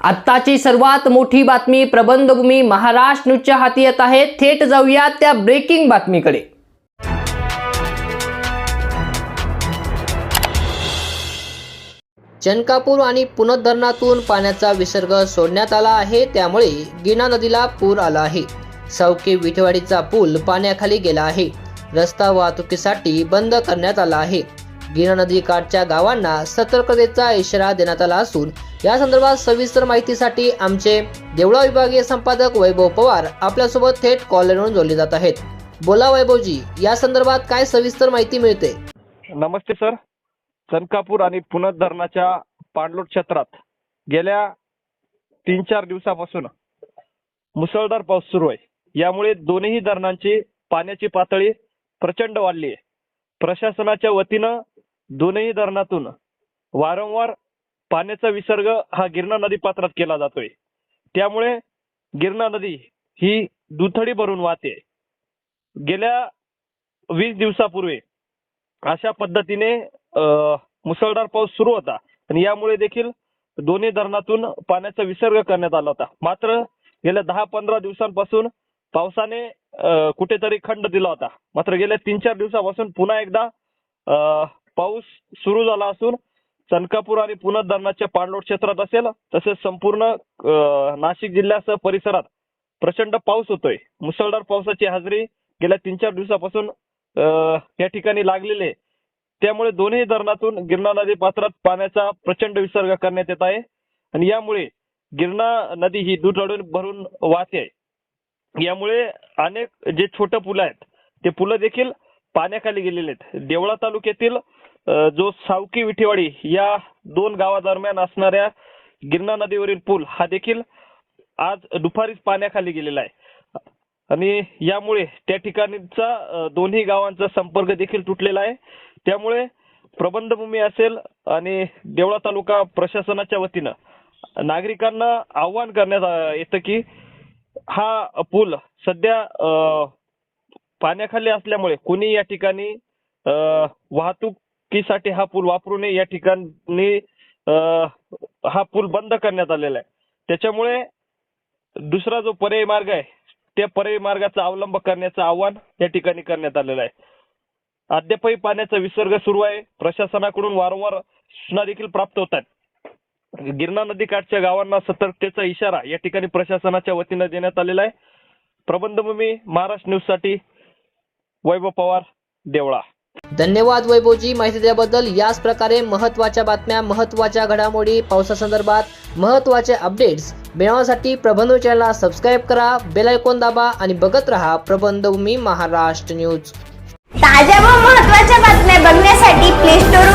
आत्ताची सर्वात मोठी बातमी प्रबंधभूमी महाराष्ट्र न्यूजच्या हाती येत आहे. थेट जाऊया त्या ब्रेकिंग बातमीकडे. चनकापूर आणि पुनद धरणातून पाण्याचा विसर्ग सोडण्यात आला आहे. त्यामुळे गिना नदीला पूर आला आहे. सावके विठेवाडीचा पूल पाण्याखाली गेला आहे. रस्ता वाहतुकीसाठी बंद करण्यात आला आहे. गिना नदी काठच्या गावांना सतर्कतेचा इशारा देण्यात आला असून या संदर्भात सविस्तर माहितीसाठी आमचे देवळा विभागीय संपादक वैभव पवार आपल्यासोबत थेट कॉलरवरून जोडले जात आहेत. बोला वैभवजी या संदर्भात काय सविस्तर माहिती मिळते? नमस्ते सर. चनकापूर आणि पुनद धरणाच्या पाणलोट क्षेत्रात गेल्या तीन चार दिवसापासून मुसळधार पाऊस सुरू आहे. यामुळे दोन्ही धरणांची पाण्याची पातळी प्रचंड वाढली आहे. प्रशासनाच्या वतीनं दोनही धरणातून वारंवार पाण्याचा विसर्ग हा गिरणा नदी पात्रात केला जातोय. त्यामुळे गिरणा नदी ही दुथडी भरून वाहते. गेल्या वीस दिवसापूर्वी अशा पद्धतीने मुसळधार पाऊस सुरू होता आणि यामुळे देखील दोन्ही धरणातून पाण्याचा विसर्ग करण्यात आला होता. मात्र गेल्या दहा पंधरा दिवसांपासून पावसाने कुठेतरी खंड दिला होता. मात्र गेल्या तीन चार दिवसापासून पुन्हा एकदा पाऊस सुरू झाला असून चनकापूर आणि पुनद धरणाच्या पाणलोट क्षेत्रात असेल तसेच संपूर्ण नाशिक जिल्ह्यासह परिसरात प्रचंड पाऊस होतोय. मुसळधार पावसाची हजेरी गेल्या तीन चार दिवसापासून या ठिकाणी लागलेले आहे. त्यामुळे दोन्ही धरणातून गिरणा नदी पात्रात पाण्याचा प्रचंड विसर्ग करण्यात येत आहे. आणि यामुळे गिरणा नदी ही दुधडून भरून वाहते. यामुळे अनेक जे छोटे पुलं आहेत ते पुलं देखील पाण्याखाली गेलेले आहेत. देवळा तालुक्यातील जो सावकी विठेवाडी या दोन गावादरम्यान असणाऱ्या गिरणा नदीवरील पूल हा देखील आज दुपारीच पाण्याखाली गेलेला आहे. आणि यामुळे त्या ठिकाणीचा दोन्ही गावांचा संपर्क देखील तुटलेला आहे. त्यामुळे प्रबंधभूमी असेल आणि देवळा तालुका प्रशासनाच्या वतीनं नागरिकांना आव्हान करण्यात येतं की हा पूल सध्या पाण्याखाली असल्यामुळे कुणी या ठिकाणी वाहतूक वाहतुकीसाठी हा पूल वापरू नये. या ठिकाणी हा पूल बंद करण्यात आलेला आहे. त्याच्यामुळे दुसरा जो पर्यायी मार्ग आहे त्या पर्यायी मार्गाचा अवलंब करण्याचं आव्हान या ठिकाणी करण्यात आलेलं आहे. अद्यापही पाण्याचा विसर्ग सुरू आहे. प्रशासनाकडून वारंवार सूचना देखील प्राप्त होतात गिरणा नदी काठच्या गावांना सतर्कतेचा इशारा या ठिकाणी प्रशासनाच्या वतीनं देण्यात आलेला आहे. प्रबंधभूमी महाराष्ट्र न्यूजसाठी वैभव पवार देवळा. धन्यवाद वैभवजी. माहिती दिल्याबद्दल याच प्रकारे महत्त्वाच्या बातम्या महत्त्वाच्या घडामोडी पावसासंदर्भात महत्त्वाचे अपडेट्स मिळवण्यासाठी प्रबंध चॅनलला सबस्क्राईब करा बेल आयकॉन दाबा आणि बघत रहा प्रबंधभूमी महाराष्ट्र न्यूज. ताज्या व महत्त्वाच्या बातम्या बघण्यासाठी प्ले स्टोर